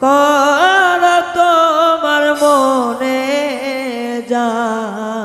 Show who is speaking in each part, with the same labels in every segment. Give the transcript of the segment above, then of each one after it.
Speaker 1: কর তোমার মনে জাহাল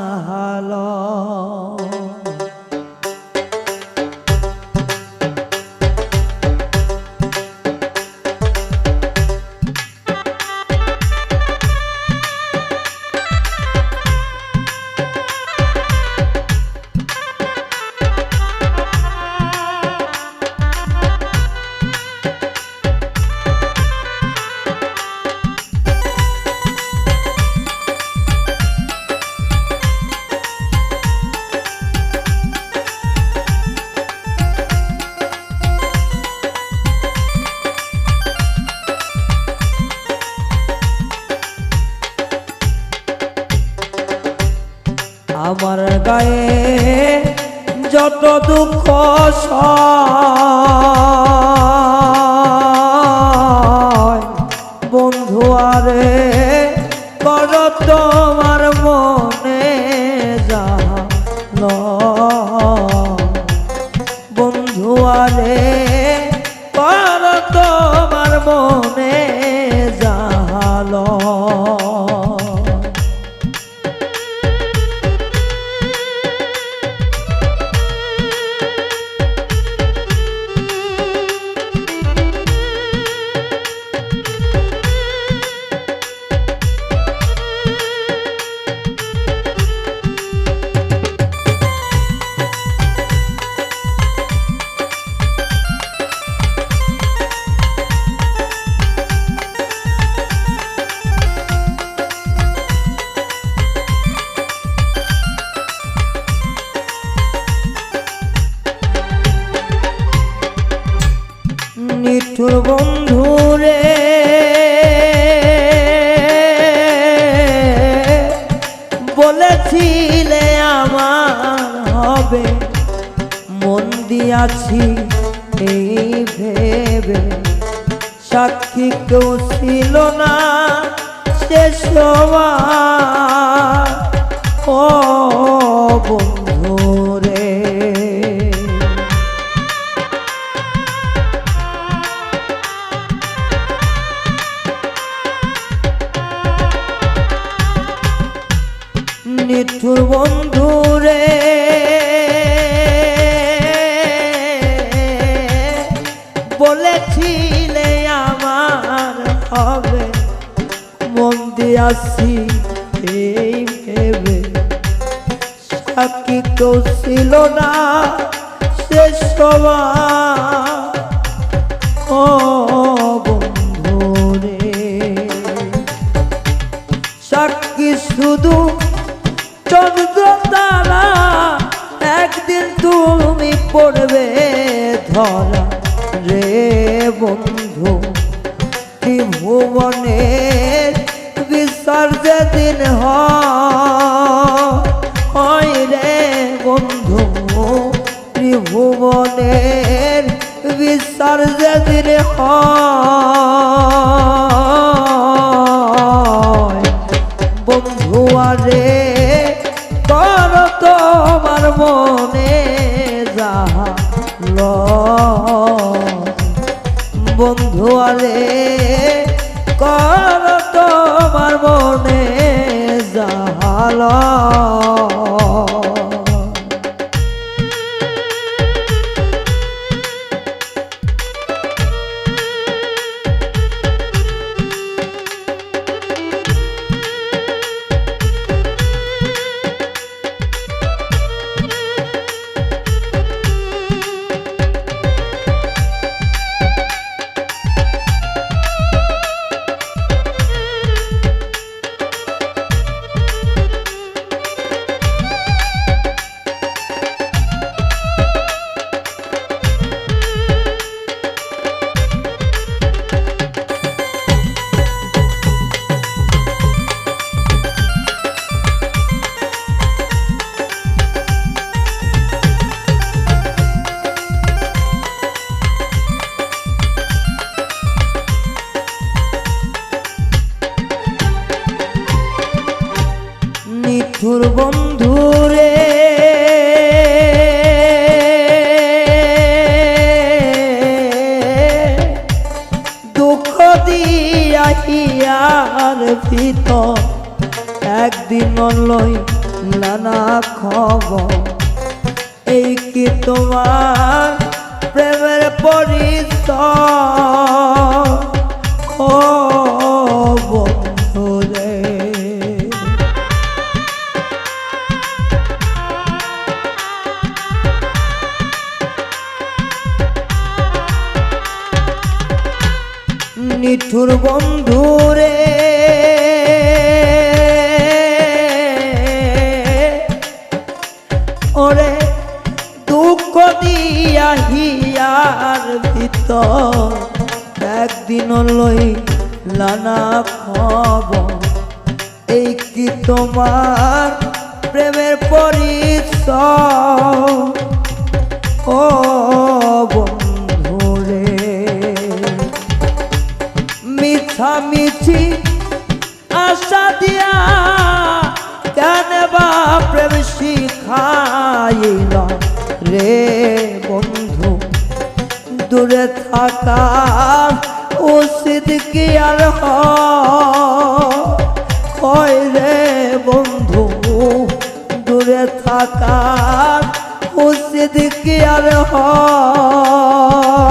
Speaker 1: যত দুঃখ বন্ধু আরে কর তোমার মনে জাল বন্ধু আরে কর তোমার মনে নিঠুর বন্ধু রে। বলেছিলে আমার হবে, মন দিয়াছি এই ভেবে। সাক্ষী কেউ ছিল না সে সবার দিয়াছি এই ছিল না সে সবার। ও হয় রে বন্ধু, ত্রিভুবনের বিচার যেদিন হয়, বন্ধু আরে তোমার মনে যাহাল বন্ধু আরে কর তোমার মনে যাহাল নিঠুর বন্ধু রে দুঃখ দিয়া হিয়ার ভিতর একদিন লই নানা খবর। এই কি তোমার প্রেমের পরিচয়? ও নিঠুর বন্ধু রে। ওরে দুঃখ দিয়া হিয়ার ভিতর একদিন লই লানা খবর। এই কি তোমার প্রেমের পরিচয়? ও মিছামিছি আশা দিয়া কেন বা প্রেম শিখাইল রে বন্ধু? দূরে থাকা উচিত কি আর হয় রে বন্ধু? দূরে থাকা উচিত কি আর হয়?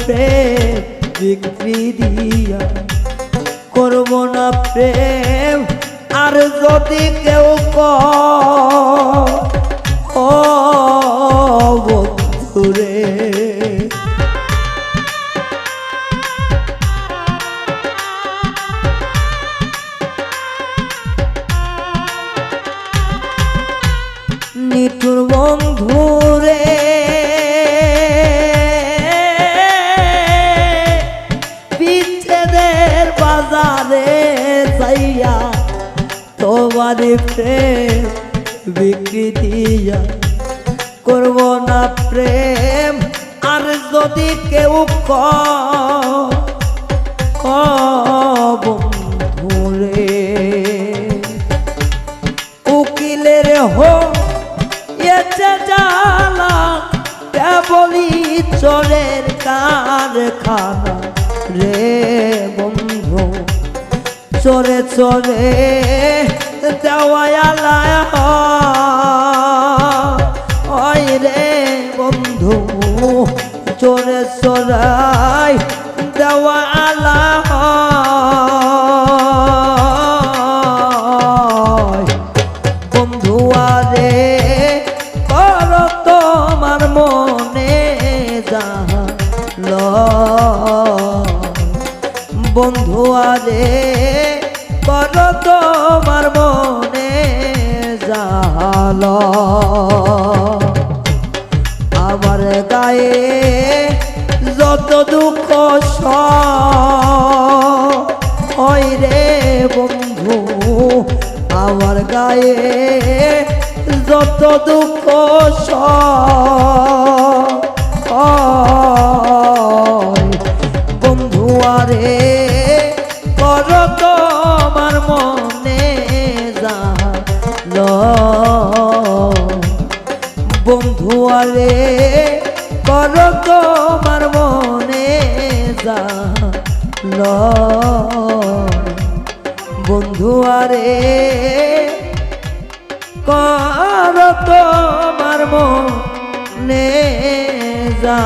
Speaker 1: প্রেম বিক্রি দিয়া করব না প্রেম। আর যদি কেউ ক তোমার বিক্রি দিয়া করব না প্রেম। আর যদি কেউ ক ক রে। উকিলের হো এতে জ্বালা, কেবলই চোরের কারখানা রে বন্ধু। চোরে চোরে দেওয়ালা হয় বন্ধু চোরে চোরাই দেওয়ালা হয় বন্ধু আরে কর মনে জাহাল বন্ধু আরে কর তোমার মনে জাহাল আমার গায়ে যত দুঃখ হয় রে বন্ধু, আমার গায়ে যত দুঃখ হয় তোমার মনে যা বন্ধু আরে কর তোমার মনে যা